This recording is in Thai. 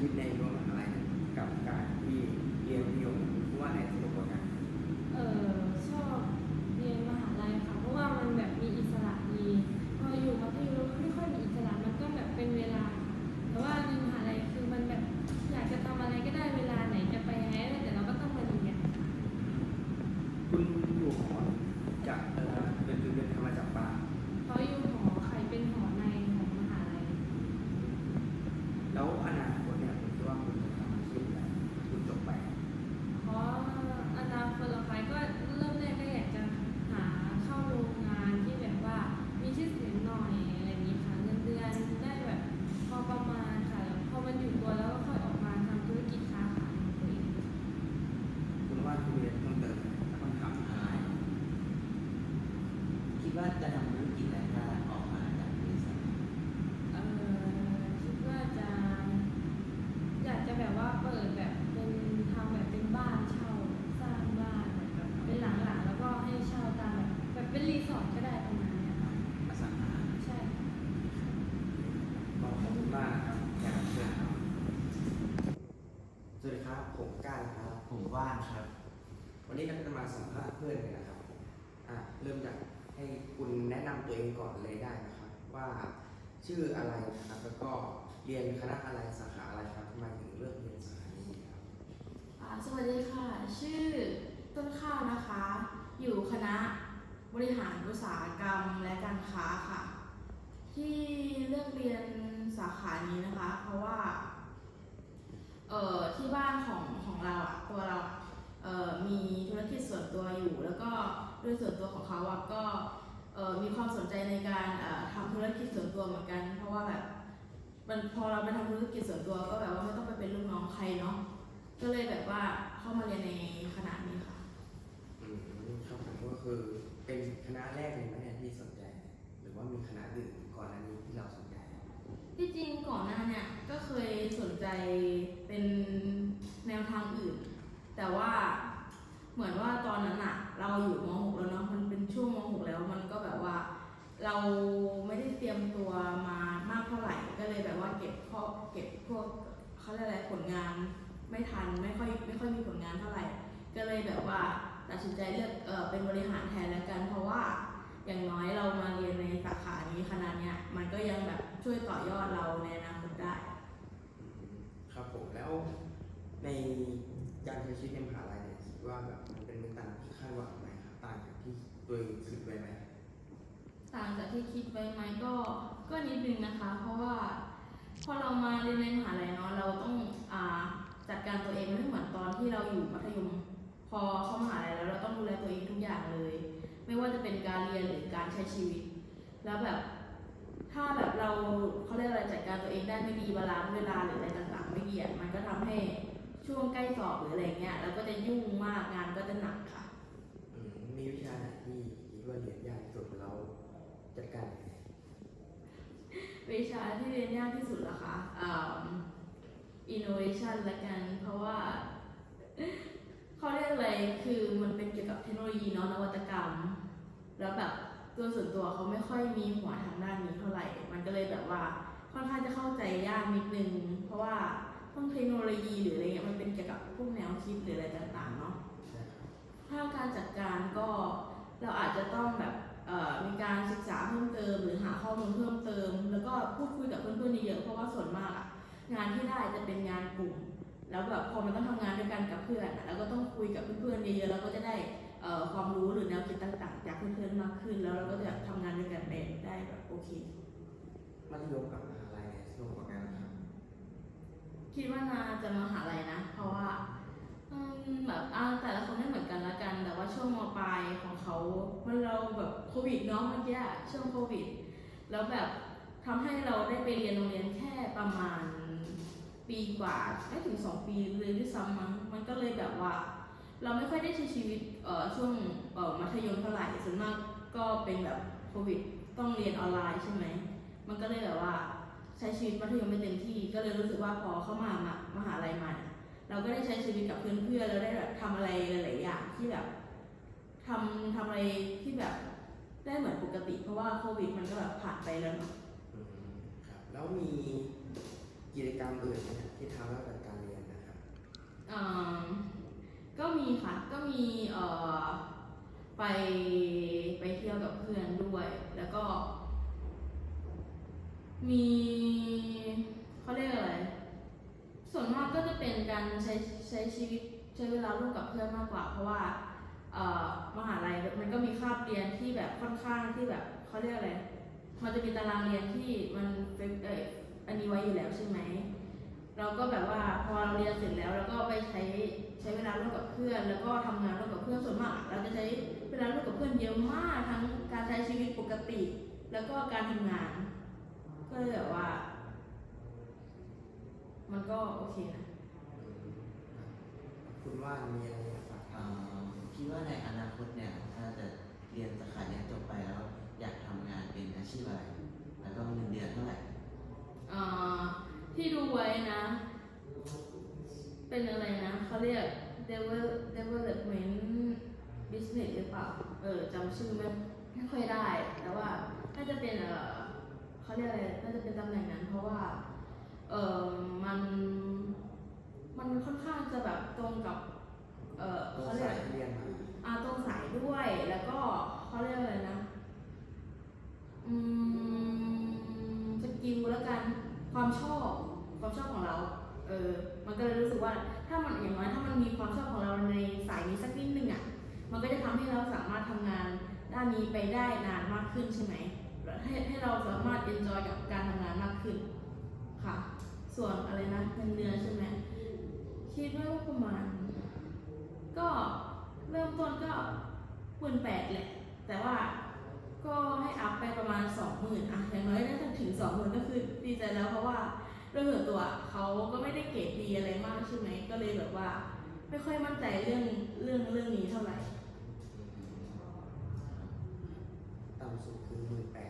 ชีวิตในรั้วมหาลัยกับการที่เรียนพิยมว่าในสโลโกน ว่าจะทำธุรกิจอะไรถ้าออกมาจากบริษัทเออคิดว่าจะอยากจะแบบว่าเปิดแบบเป็นทำแบบเป็นบ้านเช่าสร้างบ้านแบบเป็นหลังๆแล้วก็ให้เช่าตามแบบแบบเป็นรีสอร์ทก็ได้ประมาณนี้ยค่ะอสังหาใช่ค่ะ ขอบคุณมากครับแขกรับเชิญครับ สวัสดีครับ ผมก้านครับ ผมว่านครับ วันนี้เราจะมาสัมภาษณ์เพื่อนกันนะครับอะเริ่มจาก ให้คุณแนะนำตัวเองก่อนเลยได้นะครับ ว่าชื่ออะไรนะครับ แล้วก็เรียนคณะอะไรสาขาอะไรครับทำไมถึงเลือกเรียนสาขานี้ครับ อ่าสวัสดีค่ะ ชื่อต้นข้าวนะคะ อยู่คณะบริหารอุตสาหกรรมและการค้าค่ะ ที่เลือกเรียนสาขานี้นะคะ เพราะว่า เอ่อที่บ้านของของเราอะตัวเราอะเอ่อมีธุรกิจส่วนตัวอยู่ แล้วก็โด ยส่วนตัวของเขาอะก็เอ่อมีความสนใจในการเอ่อทำธุรกิจส่วนตัวเหมือนกัน เพราะว่าแบบมันพอเราไปทำธุรกิจส่วนตัวก็แบบว่าไม่ต้องไปเป็นลูกน้องใครเนาะก็เลยแบบว่าเข้ามาเรียนในคณะนี้ค่ะอืมครับผมก็คือเป็นคณะแรกเลยไหมเนี่ยที่สนใจ หรือว่ามีคณะอื่นก่อนหน้านี้ที่เราสนใจที่จริงก่อนหน้าเนี่ยก็เคยสนใจเป็นแนวทางอื่น แต่ว่าเหมือนว่าตอนนั้นอะ เราอยู่ม .6 แล้วเนาะมันเป็นช่วงม .6 แล้วมันก็แบบว่า เราไม่ได้เตรียมตัวมามากเท่าไหร่ก็เลยแบบว่าเก็บข้อเก็บพวกเขาเรียกอะไรผลงานไม่ทันไม่ค่อยไม่ค่อยมีผลงานเท่าไหร่ ก็เลยแบบว่าตัดสินใจเลือกเออเป็นบริหารแทนแล้วกัน เพราะว่าอย่างน้อยเรามาเรียนในสาขานี้คณะเนี้ยมันก็ยังแบบช่วยต่อยอดเราในอนาคตได้ ครับผมแล้วในการใช้ชีวิตในมหาลัยเนี่ย ว่าแบบมันเป็นไปตามที่คาดหวังไหมครับต่างจากที่ตัวเองคิดไว้ไหมต่างจากที่คิดไว้ไหมก็ก็นิดนึงนะคะ เพราะว่าพอเรามาเรียนในมหาลัยเนาะเราต้องอ่าจัดการตัวเองไม่เหมือนตอนที่เราอยู่มัธยม พอเข้ามหาลัยแล้วเราต้องดูแลตัวเองทุกอย่างเลย ไม่ว่าจะเป็นการเรียนหรือการใช้ชีวิต แล้วแบบถ้าแบบเราเขาเรียกอะไรจัดการตัวเองได้ไม่ดีเวลาเวลาหรืออะไรต่างๆ ไม่ดีมันก็ทำให้ ช่วงใกล้สอบหรืออะไรเงี้ยเราก็จะยุ่งมากงานก็จะหนักค่ะ อืมมีวิชาไหนที่คิดว่าเรียนยากที่สุดแล้วจัดการยังไงวิชาที่เรียนยากที่สุดเหรอคะอ่า innovation ละกัน เพราะว่าเขาเรียกอะไรคือมันเป็นเกี่ยวกับเทคโนโลยีเนาะนวัตกรรม แล้วแบบตัวส่วนตัวเขาไม่ค่อยมีหัวทางด้านนี้เท่าไหร่ มันก็เลยแบบว่าค่อนข้างจะเข้าใจยากนิดนึง เพราะว่า พวกเทคโนโลยีหรืออะไรเงี้ยมันเป็นเกี่ยวกับพวกแนวคิดหรืออะไรต่างๆเนาะใช่ครับถ้าการจัดการก็เราอาจจะต้องแบบมีการศึกษาเพิ่มเติม หรือหาข้อมูลเพิ่มเติม แล้วก็พูดคุยกับเพื่อนๆเยอะเพราะว่าส่วนมากอะงานที่ได้จะเป็นงานกลุ่ม แล้วแบบพอมันต้องทำงานด้วยกันกับเพื่อนแล้วก็ต้องคุยกับเพื่อนๆเยอะๆแล้วก็จะได้ความรู้หรือแนวคิดต่างๆ จากเพื่อนๆมากขึ้น แล้วเราก็จะทำงานด้วยกันไปได้แบบโอเคมัธยมกับมหาลัยเนี่ยสนุกกว่ากันนะครับ คิดว่านาจะมาหาลัยนะ เพราะว่าอืมแบบอ่าแต่ละคนไม่เหมือนกันละกัน แต่ว่าช่วงมปลายของเขามันเราแบบโควิดเนาะเมื่อกี้อะช่วงโควิด แล้วแบบทำให้เราได้ไปเรียนโรงเรียนแค่ประมาณปีกว่าไม่ถึงสองปีเลยด้วยซ้ำมั้งมันก็เลยแบบว่า เราไม่ค่อยได้ใช้ชีวิตเอ่อช่วงเอ่อมัธยมเท่าไหร่ส่วนมากก็เป็นแบบโควิด ต้องเรียนออนไลน์ใช่ไหมมันก็เลยแบบว่า ใช้ชีวิตมัธยมไม่เต็มที่ ก็เลยรู้สึกว่าพอเข้ามามามหาลัยใหม่เราก็ได้ใช้ชีวิตกับเพื่อนๆแล้วได้แบบทำอะไรหลายๆอย่างที่แบบทำทำอะไรที่แบบได้เหมือนปกติ เพราะว่าโควิดมันก็แบบผ่านไปแล้วเนาะอืมครับแล้วมีกิจกรรมอื่นไหมครับที่ทำนอกจากการเรียนนะครับเอ่อก็มีค่ะ ก็มีเอ่อไปไปเที่ยวกับเพื่อนด้วย แล้วก็ มีเขาเรียกอะไร ส่วนมากก็จะเป็นการ ใช้ชีวิตใช้เวลาร่วมกับเพื่อนมากกว่า เพราะว่าเอ่อมหาลัยมันก็มีคาบเรียนที่แบบค่อนข้างที่แบบเขาเรียกอะไร มันจะมีตารางเรียนที่มันเป็นเอออันนี้ไว้อยู่แล้วใช่ไหม เราก็แบบว่าพอเราเรียนเสร็จแล้วเราก็ไปใช้ใช้เวลาร่วมกับเพื่อน แล้วก็ทำงานร่วมกับเพื่อนส่วนมาก เราจะใช้เวลาร่วมกับเพื่อนเยอะมากทั้งการใช้ชีวิตปกติ แล้วก็การทำงาน ก็เลยแบบว่า มันก็โอเคนะ คุณว่ามีอะไรอยากฝากเอ่ถามอคิดว่าในอนาคตเนี่ยถ้าจะเรียนสาขาเนี้ยจบไปแล้ว อยากทำงานเป็นอาชีพอะไร แล้วก็เงินเดือนเท่าไหร่เอ่อที่ดูไว้นะ เป็นอะไรนะเขาเรียก develop development business หรือเปล่า เออจำชื่อไม่ไม่ค่อยได้ แต่ว่าน่าจะเป็นเออเขาเรียกอะไร น่าจะเป็นตำแหน่งนั้น เพราะว่า เออมัน มันค่อนข้างจะแบบตรงกับ เออตัวเขาเรียสากยที่เรียนมาอาตรงสายด้วย แล้วก็เขาเรียกอะไรนะ อืมสกิลแล้วกัน ความชอบ ความชอบของเรา เออ มันก็เลยรู้สึกว่า ถ้ามันอย่างน้อยถ้ามันมีความชอบของเราในสายนี้สักนิดนึงอะ มันก็จะทำให้เราสามารถทำงานด้านนี้ไปได้นานมากขึ้นใช่ไหม ให้ให้เราสามารถเอนจอยกับการทำงานมากขึ้น ค่ะ ส่วนอะไรนะเงินเดือนใช่ไหม คิดว่าประมาณ ก็เริ่มต้นก็หมื่นแปดแหละ แต่ว่าก็ให้อัพไปประมาณสองหมื่นอะอย่างน้อยได้ถึงสองหมื่นก็คือดีใจแล้วเพราะว่าเรื่องส่วนตัวเขาก็ไม่ได้เกรดดีอะไรมากใช่ไหมก็เลยแบบว่า ไม่ค่อยมั่นใจเรื่องเรื่องเรื่องนี้เท่าไหร่ ต่ำสุดคือหมื่นแปด